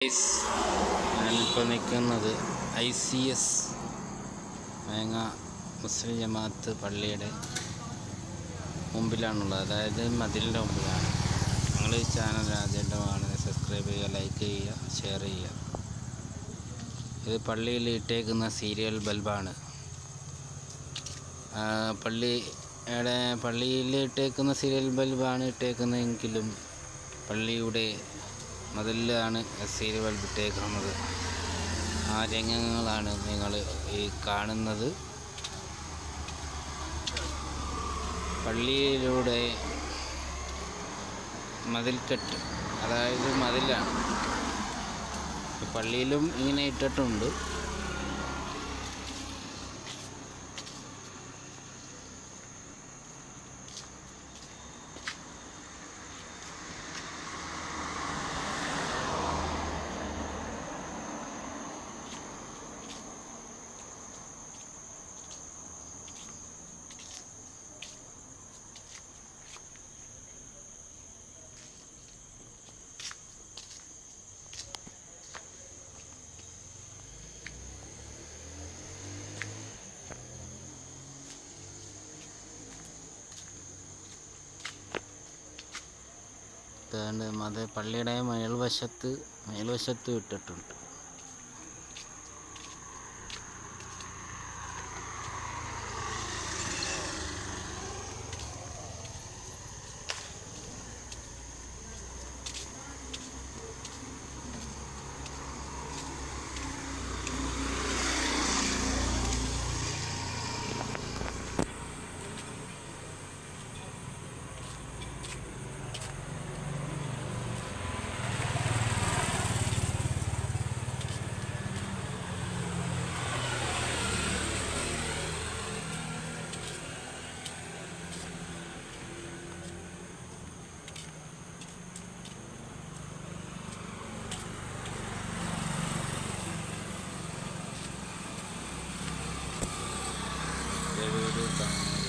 ഞാനിപ്പോൾ നിൽക്കുന്നത് I C S വേങ്ങ മുസ്ലിം ജമാഅത്ത് പള്ളിയുടെ മുമ്പിലാണുള്ളത്. അതായത് മതിലിന്റെ മുമ്പിലാണ്. നിങ്ങൾ ഈ ചാനൽ ആദ്യമായിട്ട് സബ്സ്ക്രൈബ് ചെയ്യുക ലൈക്ക് ചെയ്യുക ഷെയർ ചെയ്യുക. ഇത് പള്ളിയിൽ ഇട്ടേക്കുന്ന സീരിയൽ ബൾബാണ്. പള്ളിയുടെ പള്ളിയിൽ ഇട്ടേക്കുന്ന സീരിയൽ ബൾബാണ് ഇട്ടേക്കുന്നതെങ്കിലും പള്ളിയുടെ മതിലാണ് സീരിയൽ ബൾബ് വിട്ടേക്കുന്നത് ആ രംഗങ്ങളാണ് നിങ്ങൾ ഈ കാണുന്നത്. പള്ളിയിലൂടെ മതിൽക്കെട്ട് അതായത് മതിലാണ്. പള്ളിയിലും ഇങ്ങനെ ഇട്ടിട്ടുണ്ട്. ഇതാണ്ട് അത് പള്ളിയുടെ മേൽവശത്ത് മേൽവശത്ത് ഇട്ടിട്ടുണ്ട് വീട് കാണുന്നത്